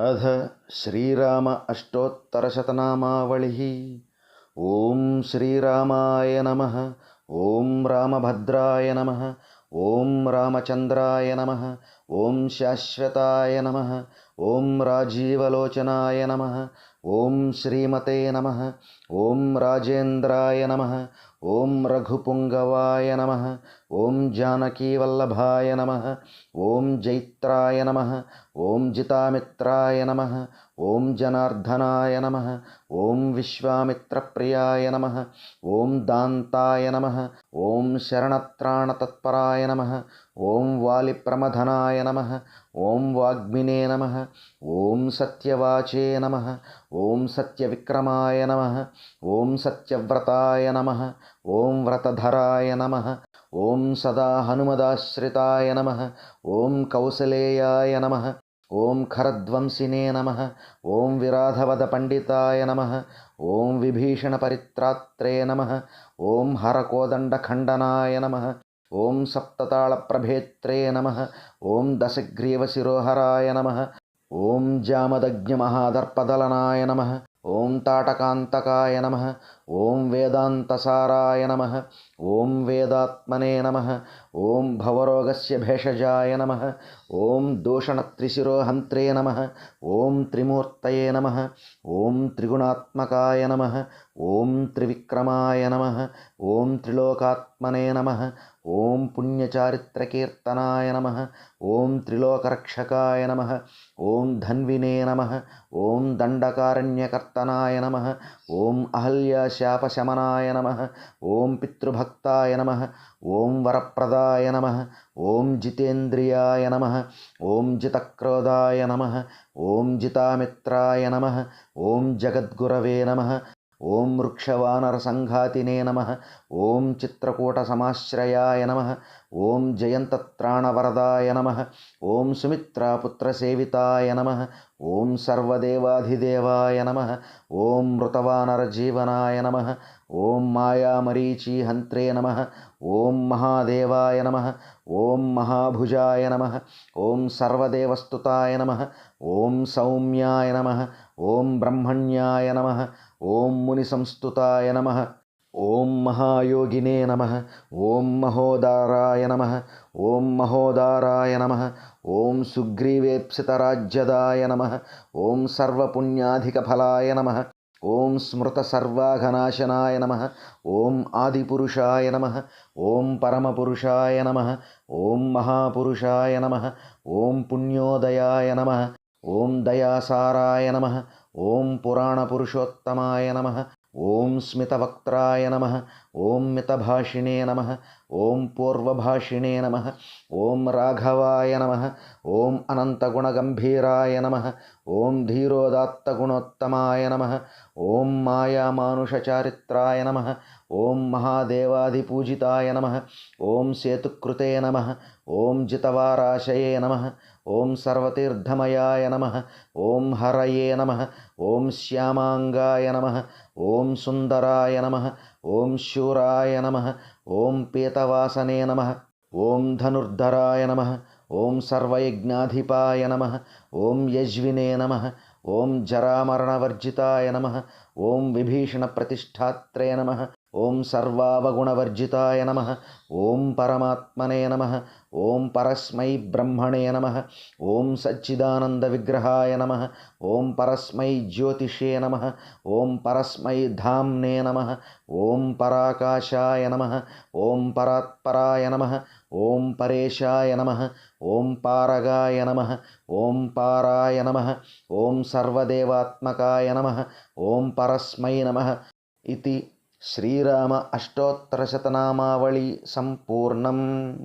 अथ श्रीराम अष्टोत्तरशतनामावलिः। ॐ श्रीरामाय नमः ॐ रामभद्राय नमः ॐ रामचन्द्राय नमः ॐ शाश्वताय नमः ॐ राजीवलोचनाय नमः ॐ श्रीमते नमः ॐ राजेन्द्राय नमः ఓం రఘుపుంగవాయ నమ ఓం జానకీవల్లభాయ నమ ఓం జైత్రాయ నమ ఓం జితామిత్రాయ నమ ఓం జనార్దనాయ నమ ఓం విశ్వామిత్రప్రియాయ నమ ఓం దాంతాయ నమ ఓం శరణత్రాణతత్పరాయ నమ ఓం వాలిప్రమధనాయ నమ ఓం వాగ్మినే నమ ఓం సత్యవాచే నమ ఓం సత్యవిక్రమాయ నమ ఓం సత్యవ్రతాయ నమ ఓం వ్రతధరాయ నమ. ఓం సదా హనుమదాశ్రితాయ నమ. ఓం కౌసలేయాయ నమ. ఓం ఖరద్వంసినే నమ. ఓం విరాధవద పండితాయ నమ. ఓం విభీషణ పరిత్రాత్రే నమ. ఓం హరకోదండఖండనాయ నమ. ఓం సప్తతాళప్రభేత్రే నమ. ఓం దశగ్రీవశిరోహరాయ నమ. ఓం జామదగ్ఞమహాదర్పదలనాయ నమ. ॐ ताटकान्तकाय नमः ॐ वेदान्तसाराय नमः ॐ वेदात्मने नमः ॐ भवरोगस्य भेषजाय नमः ॐ दूषणत्रिशिरोहन्त्रे नमः ॐ त्रिमूर्तये नमः ॐ त्रिगुणात्मकाय नमः ॐ त्रिविक्रमाय नमः ॐ त्रिलोकात्मने नमः ఓం పుణ్యచారిత్రకీర్తనాయ నమ ఓం త్రిలోకరక్షకాయ నమ ఓం ధన్వినే నమ ఓం దండకారణ్యకర్తనాయ నమ ఓం అహల్యాశాపశమనాయ నమ ఓం పితృభక్తాయ నమ ఓం వరప్రదాయ నమ ఓం జితేంద్రియాయ నమ ఓం జితక్రోధాయ నమ ఓం జితామిత్రాయ నమ ఓం జగద్గురవే నమ ఓం వృక్షవానర సంఘాతినే నమ. ఓం చిత్రకూట సమాశ్రయాయ నమ. ఓం జయంతత్రాణవరదాయ నమ ఓం సుమిత్రాపుత్రసేవితాయ నమ ఓం సర్వదేవాధిదేవాయ నమ ఓం మృతవానరజీవనాయ నమ ఓం మాయామరీచీహంత్రే నమ ఓం మహాదేవాయ నమ ఓం మహాభుజాయ నమ ఓం సర్వదేవస్తుతాయ నమ ఓం సౌమ్యాయ నమ ఓం బ్రహ్మణ్యాయ నమ ఓం మునిసంస్తుతాయ నమ ఓం మహాయోగినే నమ ఓం మహోదారాయ నమ ఓం మహోదారాయ నమ ఓం సుగ్రీవేప్సితరాజ్యదాయ నమ ఓం సర్వపుణ్యాధికఫలాయ నమ ఓం స్మృతసర్వాఘనాశనాయ నమ ఓం ఆదిపురుషాయ నమ ఓం పరమపురుషాయ నమ ఓం మహాపురుషాయ నమ ఓం పుణ్యోదయాయ నమ ఓం దయాసారాయ నమ ఓం పురాణపురుషోత్తమాయ నమ ఓం స్మితవక్త్రాయ నమ. ॐ मितभाषिणे नमः ॐ पूर्वभाषिणे नमः ॐ राघवाय नमः ॐ अनन्तगुणगम्भीराय नमः ॐ धीरोदात्तगुणोत्तमाय नमः ॐ मायामानुषचारित्राय नमः ॐ महादेवाधिपूजिताय नमः ॐ सेतुकृते नमः ॐ जितवाराशये नमः ॐ सर्वतीर्थमयाय नमः ॐ हरये नमः ॐ श्यामाङ्गाय नमः ॐ सुन्दराय नमः ॐ शूराय नमः ॐ पीतवासने नमः ॐ धनुर्धराय नमः ॐ सर्वयज्ञाधिपाय नमः ॐ यज्विने नमः ॐ जरामरणवर्जिताय नमः ॐ विभीषणप्रतिष्ठात्रे नमः ॐ सर्वावगुणवर्जिताय नमः ॐ परमात्मने नमः ॐ परस्मै ब्रह्मणे नमः ॐ सच्चिदानन्दविग्रहाय नमः ॐ परस्मै ज्योतिषे नमः ॐ परस्मै धाम्ने नमः ॐ पराकाशाय नमः ॐ परात्पराय नमः ॐ परेशाय नमः ॐ पारगाय नमः ॐ पाराय नमः ॐ सर्वदेवात्मकाय नमः ॐ परस्मै नमः इति श्रीराम अष्टोत्तरशतनामावली सम्पूर्णम्।